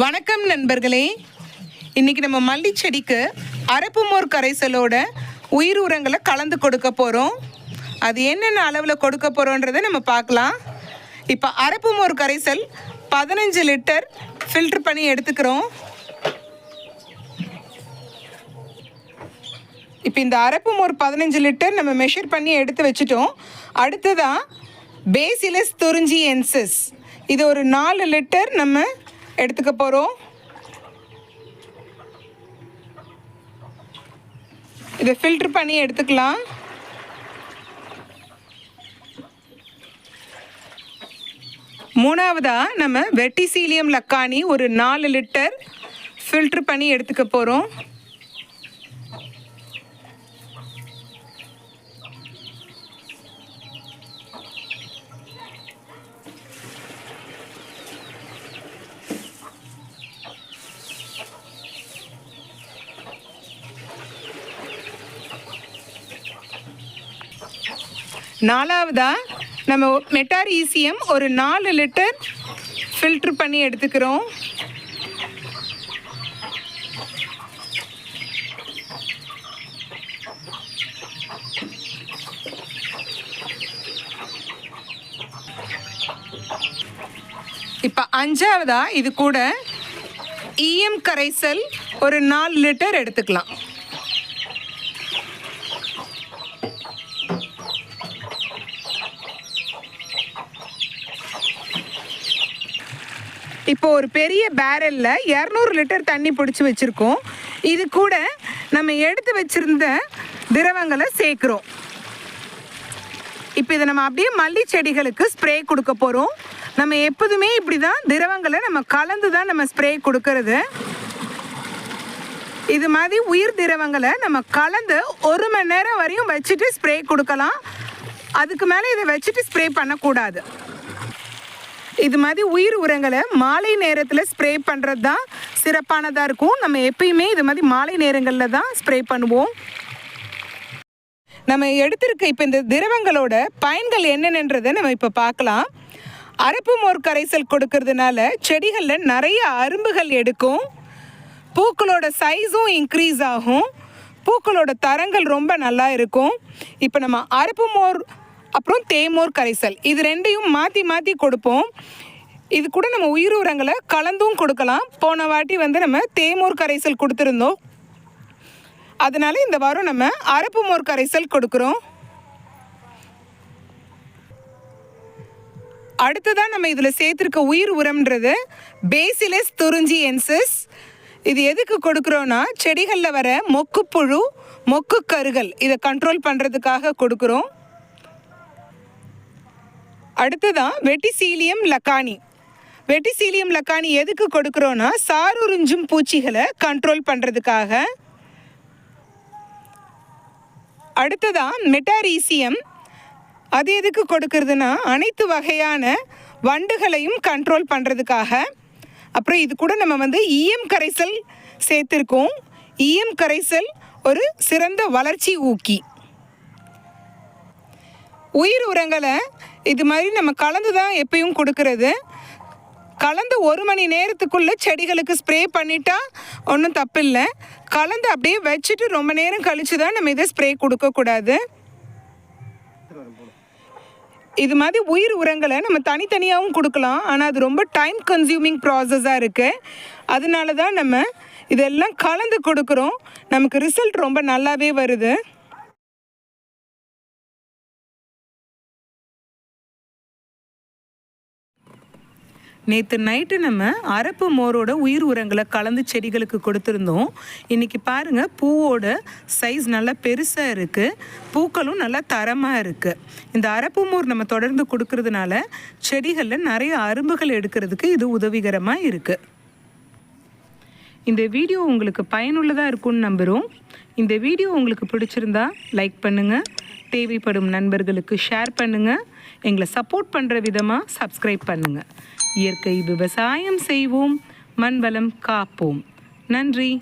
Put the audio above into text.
வணக்கம் நண்பர்களே. இன்னைக்கு நம்ம மல்லி செடிக்கு கரைசலோட உயிர் உரங்களை கலந்து கொடுக்க போகிறோம் அது என்னென்ன அளவில் கொடுக்க போகிறோன்றதை நம்ம பார்க்கலாம். இப்போ அரப்புமோர் கரைசல் பதினஞ்சு லிட்டர் ஃபில்டர் பண்ணி எடுத்துக்கிறோம். இப்போ இந்த அரப்புமோர் பதினஞ்சு லிட்டர் நம்ம மெஷர் பண்ணி எடுத்து வச்சுட்டோம். அடுத்ததாக பேசிலஸ் துறிஞ்சி என்சஸ் இது ஒரு நாலு லிட்டர் நம்ம எடுத்துக்க போகிறோம் இதை ஃபில்ட்ரு பண்ணி எடுத்துக்கலாம். மூணாவதாக நம்ம வெட்டிசீலியம் லக்கானி ஒரு நாலு லிட்டர் ஃபில்ட்ரு பண்ணி எடுத்துக்க போகிறோம் நாலாவதா? நம்ம மெட்டார் ஈசியம் ஒரு நாலு லிட்டர் ஃபில்ட்ரு பண்ணி எடுத்துக்கிறோம். இப்போ அஞ்சாவதா? இது கூட இஎம் கரைசல் ஒரு நாலு லிட்டர் எடுத்துக்கலாம். இப்போ ஒரு பெரிய பேரலில் இரநூறு லிட்டர் தண்ணி பிடிச்சி வச்சுருக்கோம். இது கூட நம்ம எடுத்து வச்சுருந்த திரவங்களை சேர்க்குறோம். இப்போ இதை நம்ம அப்படியே மல்லி செடிகளுக்கு ஸ்ப்ரே கொடுக்க போகிறோம் நம்ம எப்போதுமே இப்படி தான் திரவங்களை நம்ம கலந்து தான் நம்ம ஸ்ப்ரே கொடுக்கறது. இது மாதிரி உயிர் திரவங்களை நம்ம கலந்து ஒரு மணி நேரம் வரையும் வச்சுட்டு ஸ்ப்ரே கொடுக்கலாம். அதுக்கு மேலே இதை வச்சுட்டு ஸ்ப்ரே பண்ணக்கூடாது. இது மாதிரி உயிர் உரங்களை மாலை நேரத்தில் ஸ்ப்ரே பண்ணுறது தான் சிறப்பானதாக இருக்கும். நம்ம எப்பயுமே இது மாதிரி மாலை நேரங்களில் தான் ஸ்ப்ரே பண்ணுவோம். நம்ம எடுத்திருக்க இப்போ இந்த திரவங்களோட பயன்கள் என்னென்னன்றதை நம்ம இப்போ பார்க்கலாம். அரப்பு மோர் கரைசல் கொடுக்கறதுனால செடிகளில் நிறைய அரும்புகள் எடுக்கும். பூக்களோட சைஸும் இன்க்ரீஸ் ஆகும். பூக்களோட தரங்கள் ரொம்ப நல்லா இருக்கும். இப்போ நம்ம அரப்பு மோர் அப்புறம் தேமோர் கரைசல். இது ரெண்டையும் மாற்றி மாற்றி கொடுப்போம். இது கூட நம்ம உயிர் உரங்களை கலந்தும் கொடுக்கலாம். போன வாட்டி வந்து நம்ம தேமோர் கரைசல் கொடுத்துருந்தோம். அதனால இந்த வாரம் நம்ம அரப்பு மோர் கரைசல் கொடுக்குறோம். அடுத்ததான் நம்ம இதில் சேர்த்துருக்க உயிர் உரம்ன்றது பேசிலஸ் துறிஞ்சி என்சஸ் இது எதுக்கு கொடுக்குறோன்னா செடிகளில் வர மொக்குப்புழு மொக்கு கருகள் இதை கண்ட்ரோல் பண்ணுறதுக்காக கொடுக்குறோம். அடுத்ததான் வெட்டிசீலியம் லக்கானி. வெட்டிசீலியம் லக்கானி எதுக்கு கொடுக்குறோன்னா சாருறிஞ்சும் பூச்சிகளை கண்ட்ரோல் பண்ணுறதுக்காக அடுத்ததான் மெட்டாரீசியம். அது எதுக்கு கொடுக்கறதுனா அனைத்து வகையான வண்டுகளையும் கண்ட்ரோல் பண்ணுறதுக்காக அப்புறம் இது கூட நம்ம வந்து ஈயம் கரைசல் சேர்த்துருக்கோம். ஈயம் கரைசல் ஒரு சிறந்த வளர்ச்சி ஊக்கி. உயிர் உரங்களை இது மாதிரி நம்ம கலந்து தான் எப்பயும் கொடுக்கறது. கலந்து ஒரு மணி நேரத்துக்குள்ளே செடிகளுக்கு ஸ்ப்ரே பண்ணிட்டா ஒன்றும் தப்பில்லை. கலந்து அப்படியே வச்சுட்டு ரொம்ப நேரம் கழித்து தான் நம்ம இதை ஸ்ப்ரே கொடுக்கக்கூடாது இது மாதிரி உயிர் உரங்களை நம்ம தனித்தனியாகவும் கொடுக்கலாம். ஆனால் அது ரொம்ப டைம் கன்சியூமிங் ப்ராசஸாக இருக்குது அதனால தான் நம்ம இதெல்லாம் கலந்து கொடுக்குறோம். நமக்கு ரிசல்ட் ரொம்ப நல்லாவே வருது. நேற்று நைட்டு நம்ம அரப்பு மோரோட உயிர் உரங்களை கலந்து செடிகளுக்கு கொடுத்துருந்தோம். இன்றைக்கி பாருங்கள் பூவோட சைஸ் நல்லா பெருசாக இருக்குது பூக்களும் நல்லா தரமாக இருக்குது இந்த அரப்பு மோர் நம்ம தொடர்ந்து கொடுக்கறதுனால செடிகளில் நிறைய அரும்புகள் எடுக்கிறதுக்கு இது உதவிகரமாக இருக்குது இந்த வீடியோ உங்களுக்கு பயனுள்ளதாக இருக்கும்னு நம்புகிறோம் இந்த வீடியோ உங்களுக்கு பிடிச்சிருந்தா லைக் பண்ணுங்கள் தேவைப்படும் நண்பர்களுக்கு ஷேர் பண்ணுங்கள் எங்களை சப்போர்ட் பண்ணுற விதமாக சப்ஸ்கிரைப் பண்ணுங்கள் இயற்கை விவசாயம் செய்வோம். மண்வளம் காப்போம். நன்றி.